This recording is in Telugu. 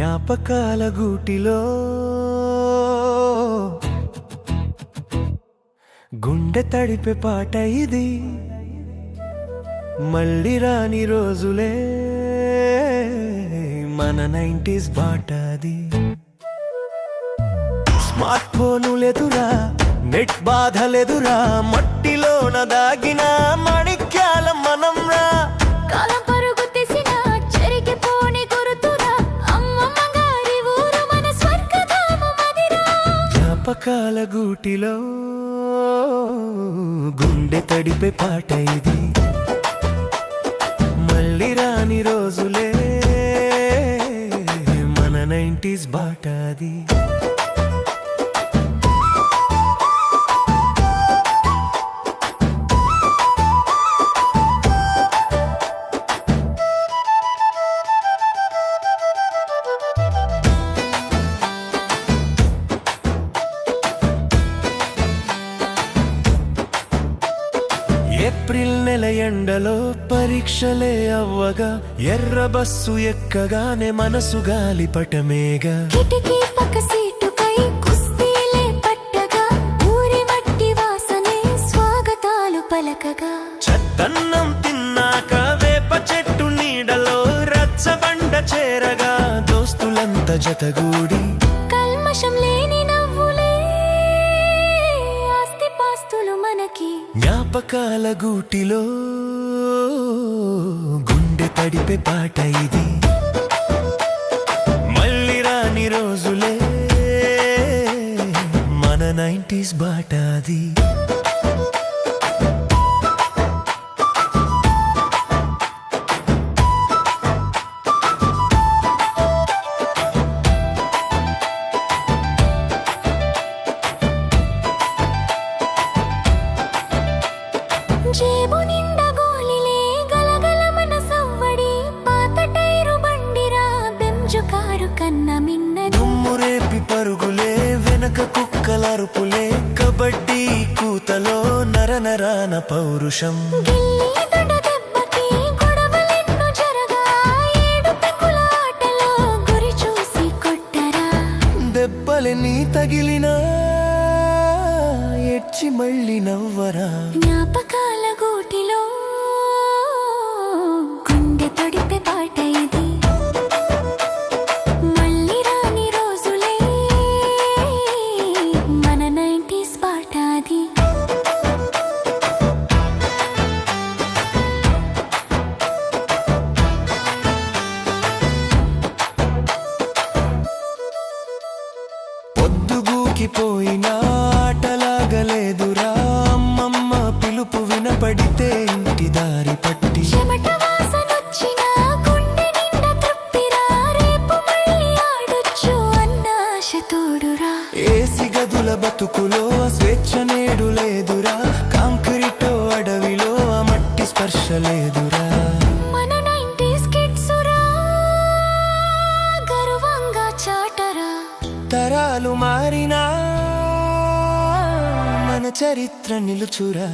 జ్ఞాపకాల గూటిలో. గుండె తడిపే పాట ఇది. మళ్ళీ రాని రోజులే. మన నైంటీస్ బాట అది. స్మార్ట్ ఫోనులెదురా నెట్ బాధలెదురా మట్టిలోన దాగిన మణి గూటిలో గుండె తడిపే పాట ఇది. మళ్ళీ రాని రోజులే మన నైంటీస్ బాట అది. ఏప్రిల్ నెల ఎండలో పరీక్షలే అవ్వగా ఎర్ర బస్సు ఎక్కగానే మనసు గాలిపటమేగా కిటికీ పక్క సీటుపై కుస్తీలే పట్టగా ఊరి మట్టి వాసనే స్వాగతాలు పలకగా. తిన్నాక వేప చెట్టు నీడలో రచ్చబండ చేరగా దోస్తులంతా జతగూడి. కల్మషం లేని జ్ఞాపకాల గూటిలో గుండె తడిపే పాట ఇది. మళ్ళీ రాని రోజులే మన నైంటీస్ బాట అది. చూసి కొట్టరా. దెబ్బలని తగిలినా ఎచ్చి మళ్ళీ నవ్వరా. జ్ఞాపకాల ఆటలాగలేదురా అమ్మమ్మ పిలుపు వినపడితే ఇంటి దారి పట్టి. ఏసి గదుల బతుకులో స్వేచ్ఛ నేడు లేదురా. కాంక్రీటో అడవిలో ఆ మట్టి స్పర్శ లేదురా. తరాలు మారినా మన చరిత్ర నిలుచురా.